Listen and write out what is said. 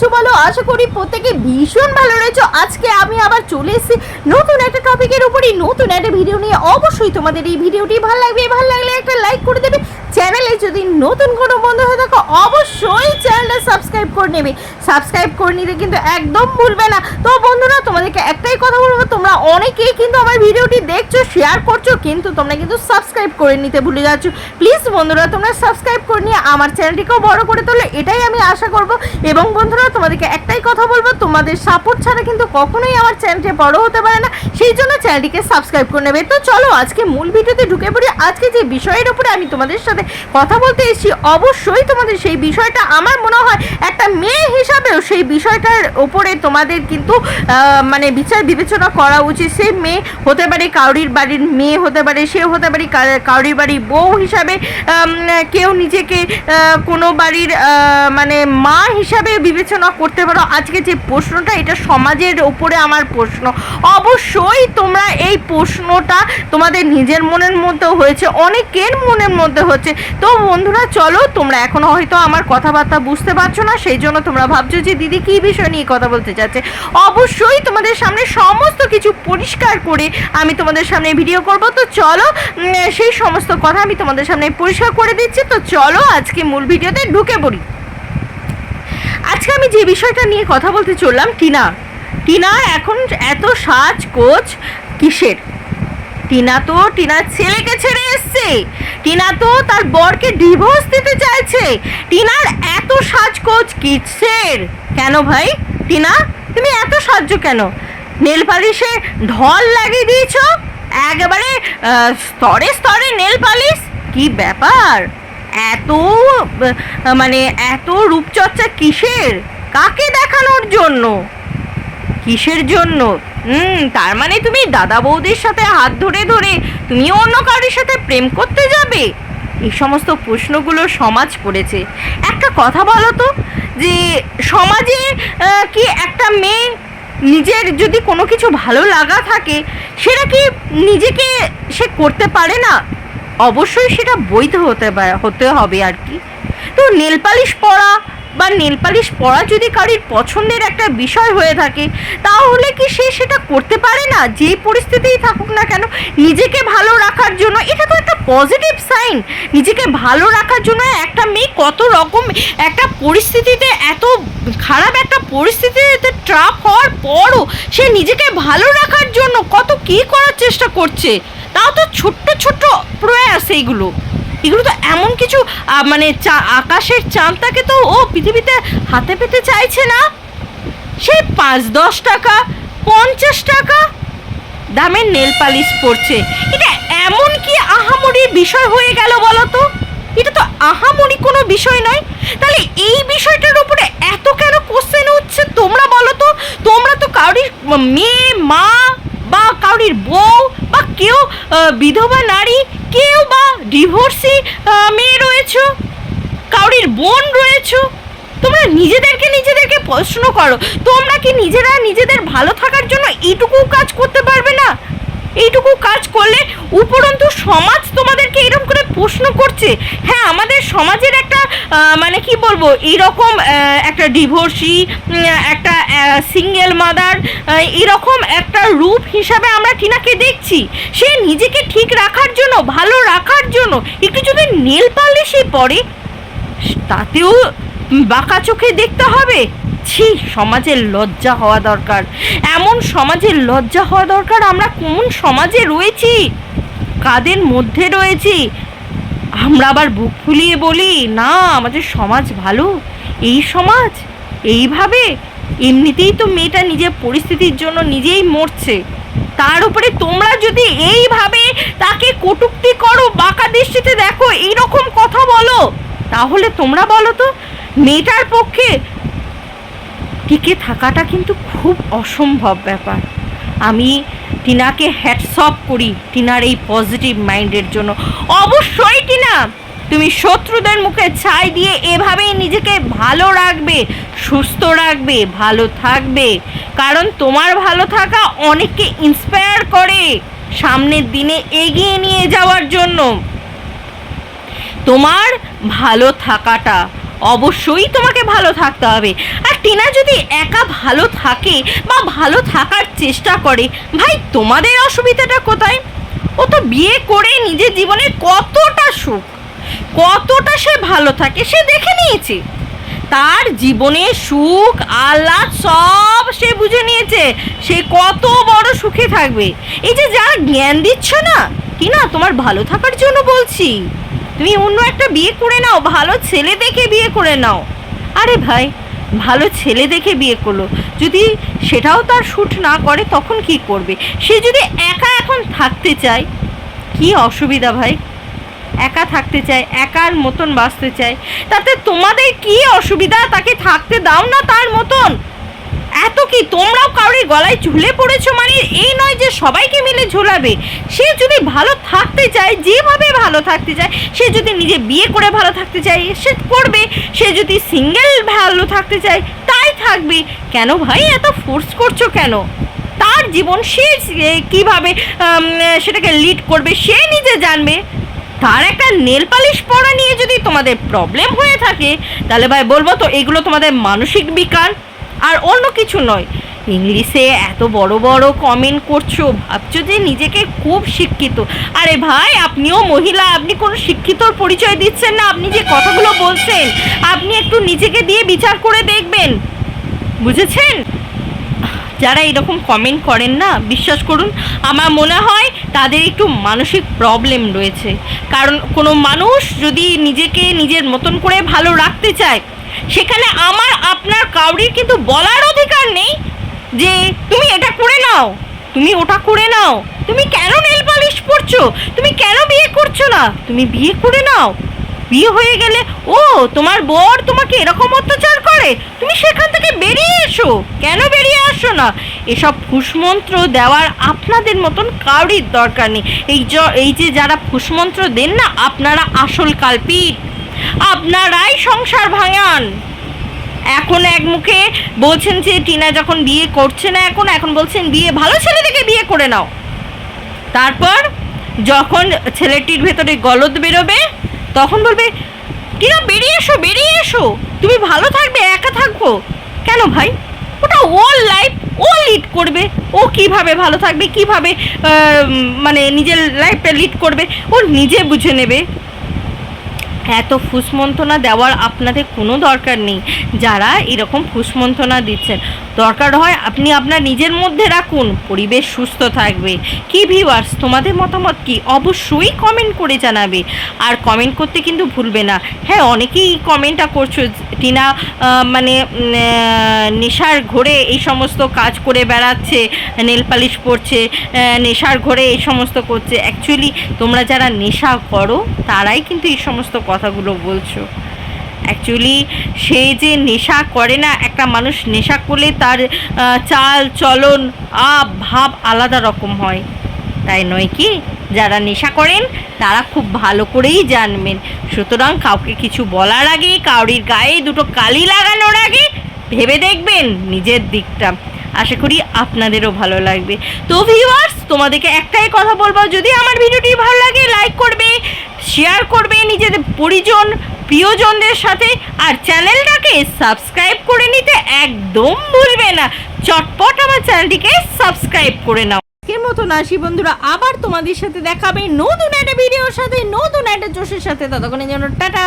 আছো বলো? আশা করি প্রত্যেকে ভীষণ ভালো রয়েছো। আজকে আমি আবার চলে এসেছি নতুন একটা টপিকের উপরই। নতুন একটা ভিডিও নিয়ে। অবশ্যই তোমাদের এই ভিডিওটি ভালো লাগবে, ভালো লাগলে একটা লাইক করে দেবে। চ্যানেলে যদি নতুন কোনো বন্ধু হয়ে থাকো, অবশ্যই চ্যানেলটা সাবস্ক্রাইব করে নেবে। সাবস্ক্রাইব করে নিতে কিন্তু একদম ভুলবে না। তো বন্ধুরা, তোমাদেরকে একটাই কথা বলব, তোমরা অনেকেই কিন্তু আমার ভিডিওটি দেখছ শেয়ার করছ, কিন্তু তোমরা কিন্তু সাবস্ক্রাইব করে নিতে ভুলে যাচ্ছ। প্লিজ বন্ধুরা, তোমরা সাবস্ক্রাইব করে নিয়ে আমার চ্যানেলটিকেও বড় করে তোলে, এটাই আমি আশা করব। এবং বন্ধুরা, তোমাদেরকে একটাই কথা বলব, তোমাদের সাপোর্ট ছাড়া কিন্তু কখনোই আমার চ্যানেলটি বড় হতে পারে না। সেই জন্য চ্যানেলটিকে সাবস্ক্রাইব করে নেবে। তো চলো, আজকে মূল ভিডিওতে ঢুকে পড়ি। আজকে যে বিষয়ের উপরে আমি তোমাদের সাথে কথা বলতে এসেছি, অবশ্যই তোমাদের সেই বিষয়টা আমার মনে হয় একটা মেয়ে হিসাবেও সেই বিষয়টার ওপরে তোমাদের কিন্তু মানে বিচার বিবেচনা করা উচিত। সেই মেয়ে হতে পারে কাউরির বাড়ির মেয়ে হতে পারে সে হতে পারে কাউরির বাড়ির বউ হিসাবে কেউ নিজেকে কোনো বাড়ির মানে মা হিসাবে বিবেচনা করতে পারো। আজকে যে প্রশ্নটা, এটা সমাজের ওপরে আমার প্রশ্ন। অবশ্যই তোমরা এই প্রশ্নটা তোমাদের নিজের মনের মধ্যে হয়েছে, অনেকের মনের মধ্যে হচ্ছে। তো বন্ধুরা, চলো তোমরা এখনও হয়তো আমার কথাবার্তা বুঝতে পারছ না, সেই জন্য তোমরা ভাবছ যে দিদি কী বিষয় নিয়ে কথা বলতে চাচ্ছে। অবশ্যই তোমাদের সামনে সমস্ত কিছু পরিষ্কার করে আমি তোমাদের সামনে ভিডিও করব। তো চলো সেই সমস্ত কথা আমি তোমাদের সামনে পরিষ্কার করে দিচ্ছি। তো চলো আজকে মূল ভিডিওতে ঢুকে পড়ি। আজকে আমি যে বিষয়টা নিয়ে কথা বলতে চললাম, টিনা। টিনা এখন এত সাজ কোচ কিসের? টিনা তো টিনার ছেলেকে ছেড়ে এসছে। টিনা তো তার বরকে ডিভোর্স দিতে চাইছে। টিনার এত সাজকোজ কিসের? কেন ভাই? টিনা, তুমি এত সাহায্য কেন? নেল পালিশে ঢল লাগিয়ে দিয়েছ? একেবারে স্তরে স্তরে নেল পালিশ? কি ব্যাপার? এত মানে এত রূপচর্চা কিসের? কাকে দেখানোর জন্য? কিসের জন্য? হুম, তার মানে তুমি দাদা বৌদির সাথে হাত ধরে ধরে তুমি অন্য কারোর সাথে প্রেম করতে যাবে? এই সমস্ত প্রশ্নগুলো সমাজ করেছে। একটা কথা বলো তো, যে সমাজে কি একটা মেয়ে নিজের যদি কোনো কিছু ভালো লাগা থাকে, সেটা কি নিজেকে সে করতে পারে না? অবশ্যই সেটা বৈধ হতে হতে হবে আর কি। তো নেল পালিশ পরা বা নেল পালিশ পরা যদি কারোর পছন্দের একটা বিষয় হয়ে থাকে, তাহলে কি সে সেটা করতে পারে না? যে পরিস্থিতিই থাকুক না কেন, নিজেকে ভালো রাখার জন্য, এটা তো একটা পজিটিভ সাইন নিজেকে ভালো রাখার জন্য একটা মেয়ে কত রকম একটা পরিস্থিতিতে, এত খারাপ একটা পরিস্থিতিতে ট্রাপ হওয়ার পরও সে নিজেকে ভালো রাখার জন্য কত কী করার চেষ্টা করছে? তাও তো ছোট্ট ছোট্ট প্রয়াস এইগুলো। এগুলো তো এমন কিছু মানে চা- আকাশের চাঁদটাকে তো ও পৃথিবীতে হাতে পেতে চাইছে না। সেই পাঁচ, দশ টাকা, পঞ্চাশ টাকা দামের নেল পালিশ পড়ছে এটা এমন কি আহামরির বিষয় হয়ে গেল বলো তো? এটা তো আহামরি কোনো বিষয় নয়। তাহলে এই বিষয়টার উপরে এত কেন কোশ্চেন হচ্ছে তোমরা বলো তো? তোমরা তো কারোর মেয়ে, মা বা কারোর বউ বা কেউ বিধবা, নারী কেউ বা ডিভোর্সি মেয়ে রয়েছো? কাউরির বোন রয়েছো? তোমরা নিজেদেরকে নিজেদেরকে প্রশ্ন করো। তোমরা কি নিজেরা নিজেদের ভালো থাকার জন্য এইটুকু কাজ করতে পারবে না? এইটুকু কাজ করলে উপরন্তু সমাজ তোমাদেরকে এরকম করে প্রশ্ন করছে। হ্যাঁ আমাদের সমাজের একটা মানে কি বলব? এইরকম একটা ডিভোর্সি একটা সিঙ্গেল মাদার এরকম একটা রূপ হিসাবে আমরা টিনাকে দেখছি। সে নিজেকে ঠিক রাখার জন্য, ভালো রাখার জন্য, একটু যদি নেল পালিশই পরে, তাতেও বাঁকা চোখে দেখতে হবে। ছি, সমাজের লজ্জা হওয়া দরকার। এমন সমাজের লজ্জা হওয়া দরকার, আমরা কোন সমাজে রয়েছি? কাদের মধ্যে রয়েছি? আমরা আবার বুক ফুলিয়ে বলি, না, আমাদের সমাজ ভালো। এই সমাজ, এইভাবে এমনিতেই তো মেয়েটা নিজের পরিস্থিতির জন্য নিজেই মরছে। তার উপরে তোমরা যদি এইভাবে তাকে কটূক্তি করো, বাঁকা দৃষ্টিতে দেখো, এইরকম কথা বলো, তাহলে তোমরা বলো তো, মেয়েটার পক্ষে টিকে থাকাটা কিন্তু খুব অসম্ভব ব্যাপার। আমি টিনাকে হ্যাটসঅপ করি, টিনার এই পজিটিভ মাইন্ডের জন্য। অবশ্যই টিনা! তুমি শত্রুদের মুখে ছাই দিয়ে এভাবেই নিজেকে ভালো রাখবে, সুস্থ রাখবে, ভালো থাকবে। কারণ তোমার ভালো থাকা অনেককে ইন্সপায়ার করে সামনের দিনে এগিয়ে নিয়ে যাওয়ার জন্য। তোমার ভালো থাকাটা অবশ্যই তোমাকে ভালো থাকতে হবে। আর টিনা যদি একা ভালো থাকে বা ভালো থাকার চেষ্টা করে, ভাই তোমাদের অসুবিধাটা কোথায়? ও তো বিয়ে করে নিজের জীবনে কতটা সুখ। কতটা সে ভালো থাকে সে দেখে নিয়েছে। তার জীবনে সুখ আল্লাহ সব সে বুঝে নিয়েছে। সে কত বড় সুখে থাকবে। এই যে যা জ্ঞান দিচ্ছ না, কি না, তোমার ভালো থাকার জন্য বলছি। তুমি অন্য একটা বিয়ে করে নাও, ভালো ছেলে দেখে বিয়ে করে নাও। আরে ভাই, ভালো ছেলে দেখে বিয়ে করল। যদি সেটাও তার শ্যুট না করে, তখন কি করবে? সে যদি একা এখন থাকতে চায়, কি অসুবিধা ভাই? একা থাকতে চায়, একার মতন বাঁচতে চায়। তাতে তোমাদের কি অসুবিধা? তাকে থাকতে দাও না তার মতন। এত কি? তোমরাও কাউরি গলায় ঝুলে পড়েছো মানে? এই নয় যে সবাইকে মিলে ঝোলাবে। সে যদি ভালো থাকতে চায়, যেভাবে ভালো থাকতে চায়, সে যদি নিজে বিয়ে করে ভালো থাকতে চায়, সে করবে। সে যদি সিঙ্গেল ভালো থাকতে চায়, তাই থাকবে। কেন ভাই? এত ফোর্স করছ কেন? তার জীবন সে কীভাবে সেটাকে লিড করবে, সে নিজে জানবে। তার একটা নেল পালিশ পরা নিয়ে যদি তোমাদের প্রবলেম হয়ে থাকে, তাহলে ভাই বলব তো, এগুলো তোমাদের মানসিক বিকার, আর অন্য কিছু নয়। ইংলিশে এত বড় বড় কমেন্ট করছ, ভাবছ যে নিজেকে খুব শিক্ষিত। আরে ভাই, আপনিও মহিলা, আপনি কোনো শিক্ষিতর পরিচয় দিচ্ছেন না, আপনি যে কথাগুলো বলছেন, আপনি একটু নিজেকে দিয়ে বিচার করে দেখবেন। বুঝেছেন? যারা এরকম কমেন্ট করেন না, বিশ্বাস করুন, আমার মনে হয় তাদের একটু মানসিক প্রবলেম রয়েছে। কারণ কোনো মানুষ যদি নিজেকে নিজের মতন করে ভালো রাখতে চায়, সেখানে আমার, আপনার কাউরির কিন্তু বলার অধিকার নেই যে তুমি এটা করে নাও, তুমি ওটা করে নাও। তুমি কেন নেল পালিশ পরছো তুমি কেন বিয়ে করছ না? তুমি বিয়ে করে নাও। বিয়ে হয়ে গেলে, ও, তোমার বর তোমাকে এরকম অত্যাচার করে, তুমি সেখান থেকে বেরিয়ে এসো কেন বেরিয়ে আসো না? এসব ফুসমন্ত্র দেওয়ার আপনাদের মতন কাউরির দরকার নেই। এই য- এই যে যারা ফুসমন্ত্র দেন না, আপনারা আসল কালপিট আপনারাই সংসার ভাঙান। এখন এক মুখে বলছেন যে টিনা যখন বিয়ে করছে না এখন এখন বলছেন বিয়ে ভালো ছেলে থেকে বিয়ে করে নাও। তারপর যখন ছেলেটির ভেতরে গলদ বেরোবে, তখন বলবে, টিনা, বেরিয়ে এসো বেরিয়ে এসো। তুমি ভালো থাকবে, একা থাকব। কেন ভাই? ওটা ওর লাইফ ও লিড করবে। ও কীভাবে ভালো থাকবে, কীভাবে মানে নিজের লাইফটা লিড করবে, ও নিজে বুঝে নেবে। এত ফুসমন্থনা দেওয়ার আপনাদের কোনো দরকার নেই। যারা এরকম ফুসমন্থনা দিচ্ছেন দরকার হয় আপনি আপনার নিজের মধ্যে রাখুন পরিবেশ সুস্থ থাকবে। কি ভিউয়ার্স তোমাদের মতামত কি? অবশ্যই কমেন্ট করে জানাবে। আর কমেন্ট করতে কিন্তু ভুলবে না। হ্যাঁ অনেকেই কমেন্টটা করছ টিনা মানে নেশার ঘোরে এই সমস্ত কাজ করে বেড়াচ্ছে নেল পালিশ আহ, নেশার ঘোরে এই সমস্ত করছে। অ্যাকচুয়ালি তোমরা যারা নেশা করো তারাই কিন্তু এই সমস্ত কথাগুলো বলছো। অ্যাকচুয়ালি সে যে নেশা করে না, একটা মানুষ নেশা করলে তার চাল, চলন, আব, ভাব আলাদা রকম হয়। তাই নয় কি? যারা নেশা করেন, তারা খুব ভালো করেই জানবেন। সুতরাং কাউকে কিছু বলার আগে, কাউরির গায়ে দুটো কালি লাগানোর আগে ভেবে দেখবেন নিজের দিকটা। আশা করি আপনাদেরও ভালো লাগবে। তো ভিউয়ার্স তোমাদেরকে একটাই কথা বলব, যদি আমার ভিডিওটি ভালো লাগে লাইক করবে শেয়ার করবে, নিজেদের পরিজন প্রিয়জনদের সাথে আর চ্যানেলটাকে সাবস্ক্রাইব করে নিতে একদম ভুলবে না। চটপট আমার চ্যানেলটিকে সাবস্ক্রাইব করে নাও। আজকের মতো আসি বন্ধুরা, আবার তোমাদের সাথে দেখাবে নতুন একটা ভিডিওর সাথে, নতুন একটা জোশের সাথে। ততক্ষণের যেন টাটা।